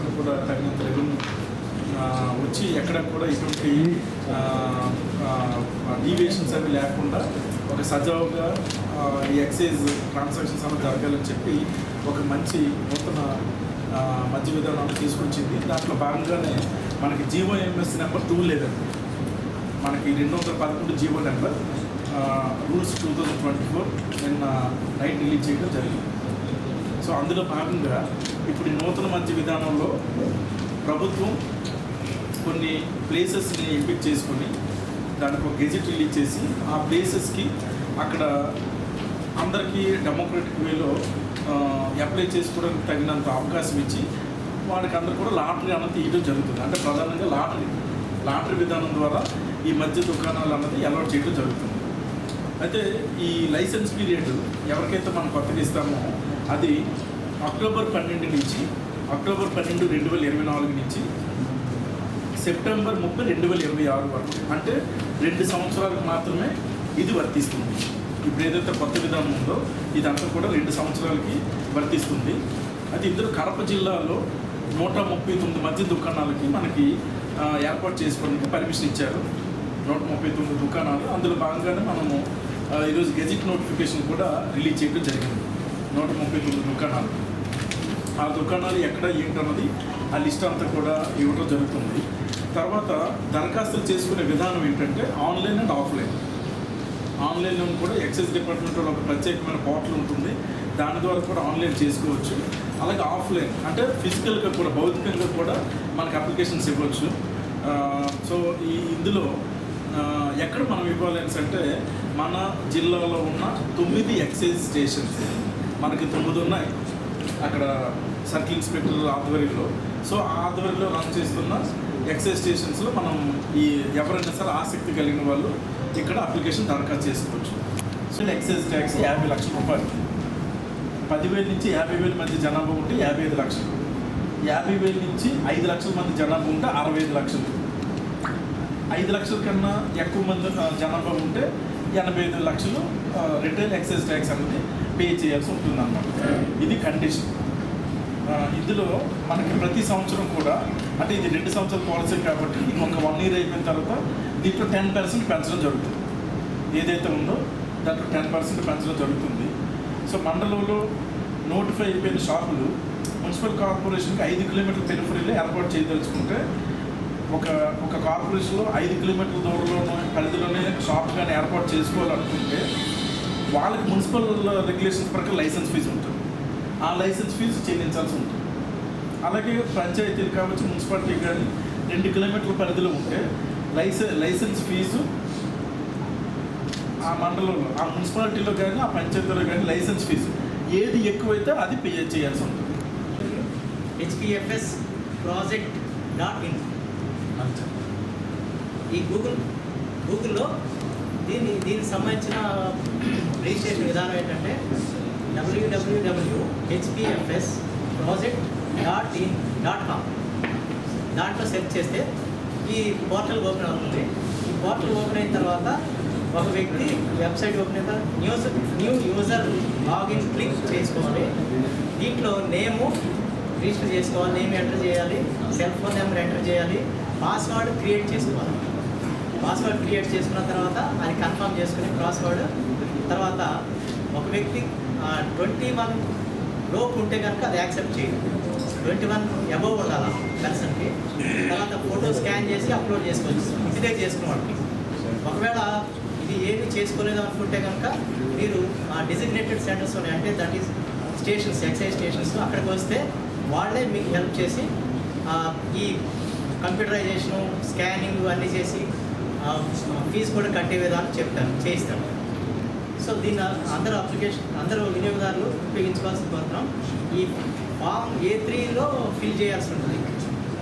రాష్ట్రానికి కూడా తగినంత రెవెన్యూ వచ్చి ఎక్కడ కూడా ఇటువంటి డీవియేషన్స్ అవి లేకుండా ఒక సజావుగా ఈ ఎక్సైజ్ ట్రాన్సాక్షన్స్ అవి జరగాలని చెప్పి ఒక మంచి నూతన మధ్య విధానాన్ని తీసుకొచ్చింది దాంట్లో భాగంగానే మనకి జీవో ఎంఎస్ నెంబర్ టూ లేదండి. మనకి రెండు వందల పదకొండు GO number rules two thousand twenty four నిన్న నైట్ రిలీజ్ చేయడం జరిగింది. సో అందులో భాగంగా ఇప్పుడు నూతన మధ్య విధానంలో ప్రభుత్వం కొన్ని ప్లేసెస్ని ఎంపిక చేసుకొని దానికి ఒక గెజిట్ రిలీజ్ చేసి ఆ ప్లేసెస్కి అక్కడ అందరికీ డెమోక్రటిక్ వేలో అప్లై చేసుకోవడానికి తగినంత అవకాశం ఇచ్చి వాడికి అందరు కూడా లాటరీ అన్నది తీయడం జరుగుతుంది. అంటే ప్రధానంగా లాటరీ. లాటరీ విధానం ద్వారా ఈ మధ్య దుకాణాలు అన్నది అలవాటు చేయడం జరుగుతుంది. అయితే ఈ లైసెన్స్ పీరియడ్ ఎవరికైతే మనం కొత్తగా ఇస్తామో అది అక్టోబర్ పన్నెండు నుంచి అక్టోబర్ పన్నెండు రెండు వేల ఇరవై నాలుగు నుంచి సెప్టెంబర్ ముప్పై రెండు వేల ఇరవై ఆరు వరకు అంటే రెండు సంవత్సరాలకు మాత్రమే ఇది వర్తిస్తుంది. ఇప్పుడు ఏదైతే కొత్త విధానం ఉందో ఇదంతా కూడా రెండు సంవత్సరాలకి వర్తిస్తుంది. అది ఇందులో కడప జిల్లాలో నూట ముప్పై తొమ్మిది మధ్య దుకాణాలకి మనకి ఏర్పాటు చేసుకోవడానికి పర్మిషన్ ఇచ్చారు. నూట ముప్పై తొమ్మిది దుకాణాలు. అందులో భాగంగానే మనము ఈరోజు గెజిట్ నోటిఫికేషన్ కూడా రిలీజ్ చేయడం జరిగింది. నూట ముప్పై తొమ్మిది దుకాణాలు. ఆ దుకాణాలు ఎక్కడ ఏంటన్నది ఆ లిస్ట్ అంతా కూడా ఇవ్వడం జరుగుతుంది. తర్వాత దరఖాస్తులు చేసుకునే విధానం ఏంటంటే ఆన్లైన్ అండ్ ఆఫ్లైన్. ఆన్లైన్లో కూడా ఎక్సైజ్ డిపార్ట్మెంట్ ఒక ప్రత్యేకమైన పోర్టల్ ఉంటుంది. దాని ద్వారా కూడా ఆన్లైన్ చేసుకోవచ్చు. అలాగే ఆఫ్లైన్ అంటే ఫిజికల్గా కూడా భౌతికంగా కూడా మనకి అప్లికేషన్స్ ఇవ్వచ్చు. సో ఈ ఇందులో ఎక్కడ మనం ఇవ్వాలి అంటే మన జిల్లాలో ఉన్న తొమ్మిది ఎక్సైజ్ స్టేషన్స్. మనకి తొమ్మిది ఉన్నాయి. అక్కడ సర్కిల్ ఇన్స్పెక్టర్ ఆధ్వర్యంలో. సో ఆ ఆధ్వర్యంలో రన్ చేస్తున్న ఎక్సైజ్ స్టేషన్స్లో మనం ఈ ఎవరైనా సరే ఆసక్తి కలిగిన వాళ్ళు ఇక్కడ అప్లికేషన్ దరఖాస్తు చేసుకోవచ్చు. సో ఎక్సైజ్ ట్యాక్స్ యాభై లక్షల రూపాయలు. పదివేల నుంచి యాభై వేల మధ్య జనాభా ఉంటే యాభై ఐదు లక్షలు. యాభై వేల నుంచి ఐదు లక్షల మంది జనాభా ఉంటే అరవై ఐదు లక్షలు. ఐదు లక్షల కన్నా ఎక్కువ మంది జనాభా ఉంటే ఎనభై ఐదు లక్షలు రిటైల్ ఎక్సైజ్ ట్యాక్స్ అనేది పే చేయాల్సి ఉంటుందన్నమాట. ఇది కండిషన్ ఇందులో మనకి ప్రతి సంవత్సరం కూడా అంటే ఇది రెండు సంవత్సరాల పాలసీ కాబట్టి ఇంకొక వన్ ఇయర్ అయిపోయిన తర్వాత దీంట్లో టెన్ పర్సెంట్ పెంచడం జరుగుతుంది. ఏదైతే ఉందో దాంట్లో టెన్ పర్సెంట్ పెంచడం జరుగుతుంది. సో మండలంలో నోటిఫై అయిపోయిన షాపులు మున్సిపల్ కార్పొరేషన్కి ఐదు కిలోమీటర్ల పెరిఫరీలో ఏర్పాటు చేయదలుచుకుంటే ఒక ఒక కార్పొరేషన్లో ఐదు కిలోమీటర్ల దూరంలో పరిధిలోనే షాప్ కానీ ఏర్పాటు చేసుకోవాలనుకుంటే వాళ్ళకి మున్సిపల్ రెగ్యులేషన్స్ ప్రకారం లైసెన్స్ ఫీజు ఉంటుంది. ఆ లైసెన్స్ ఫీజు చెల్లించాల్సి ఉంటుంది. అలాగే పంచాయతీలు కావచ్చు మున్సిపాలిటీ కానీ రెండు కిలోమీటర్ల పరిధిలో ఉంటే లైసెన్స్ లైసెన్స్ ఫీజు ఆ మండలంలో ఆ మున్సిపాలిటీలో కానీ ఆ పంచాయతీలో కానీ లైసెన్స్ ఫీజు ఏది ఎక్కువైతే అది పే చేయాల్సి ఉంటుంది. హెచ్పిఎఫ్ఎస్ ప్రాజెక్ట్ డాట్ ఇన్ ఈ గూగుల్ గూగుల్లో దీని దీనికి సంబంధించిన రిజిస్ట్రేషన్ విధానం ఏంటంటే WWW HPFS project dot in dot com దాంట్లో సెర్చ్ చేస్తే ఈ పోర్టల్ ఓపెన్ అవుతుంది. ఈ పోర్టల్ ఓపెన్ అయిన తర్వాత ఒక వ్యక్తి వెబ్సైట్ ఓపెన్ అయిన తర్వాత news new user login click చేసుకోవాలి. దీంట్లో నేము రిజిస్టర్ చేసుకోవాలి నేమ్ ఎంటర్ చేయాలి సెల్ ఫోన్ నెంబర్ ఎంటర్ చేయాలి పాస్వర్డ్ క్రియేట్ చేసుకోవాలి. పాస్వర్డ్ క్రియేట్ చేసుకున్న తర్వాత అది కన్ఫర్మ్ చేసుకుని పాస్వర్డ్ తర్వాత ఒక వ్యక్తి ట్వంటీ వన్ లోపు ఉంటే కనుక అది యాక్సెప్ట్ చేయండి ట్వంటీ వన్ అబవ్ ఉండాలి పర్సన్కి తర్వాత ఫోటో స్కాన్ చేసి అప్లోడ్ చేసుకోవచ్చు. ఇంటి దగ్గర చేసుకున్న ఒకవేళ ఇది ఏమి చేసుకోలేదు అనుకుంటే కనుక మీరు ఆ డిజిగ్నేటెడ్ సెంటర్స్ ఉన్నాయి. అంటే that is stations excise stations అక్కడికి వస్తే వాళ్ళే మీకు హెల్ప్ చేసి ఈ కంప్యూటరైజేషను స్కానింగ్ అన్నీ చేసి ఫీజు కూడా కట్టే విధానం చెప్తాను చేయిస్తాను. సో దీన్ని అందరూ అప్లికేషన్ అందరూ వినియోగదారులు ఉపయోగించుకోవాల్సి మాత్రం ఈ ఫామ్ ఏ త్రీలో ఫిల్ చేయాల్సి ఉంటుంది.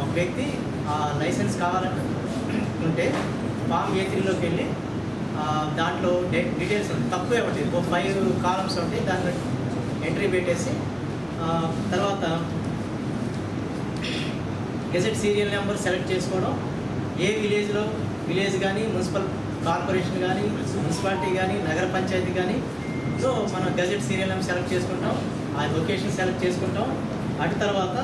ఒక వ్యక్తి ఆ లైసెన్స్ కావాలంటే ఫామ్ ఏ త్రీలోకి వెళ్ళి దాంట్లో డీటెయిల్స్ ఉంటాయి. తక్కువే ఉంటాయి. ఒక ఫైవ్ కాలమ్స్ ఉంటాయి. దాంట్లో ఎంట్రీ పెట్టేసి తర్వాత గెజెట్ సీరియల్ నెంబర్ సెలెక్ట్ చేసుకోవడం ఏ విలేజ్లో విలేజ్ కానీ మున్సిపల్ కార్పొరేషన్ కానీ మున్సిపాలిటీ కానీ నగర పంచాయతీ కానీ సో మనం గజెట్ సీరియల్ నెంబర్ సెలెక్ట్ చేసుకుంటాం ఆ లొకేషన్ సెలెక్ట్ చేసుకుంటాం. అటు తర్వాత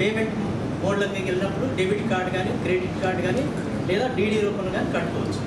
పేమెంట్ మోడ్లకి వెళ్ళినప్పుడు డెబిట్ కార్డ్ కానీ క్రెడిట్ కార్డ్ కానీ లేదా డీడీ రూపంలో కానీ కట్టుకోవచ్చు.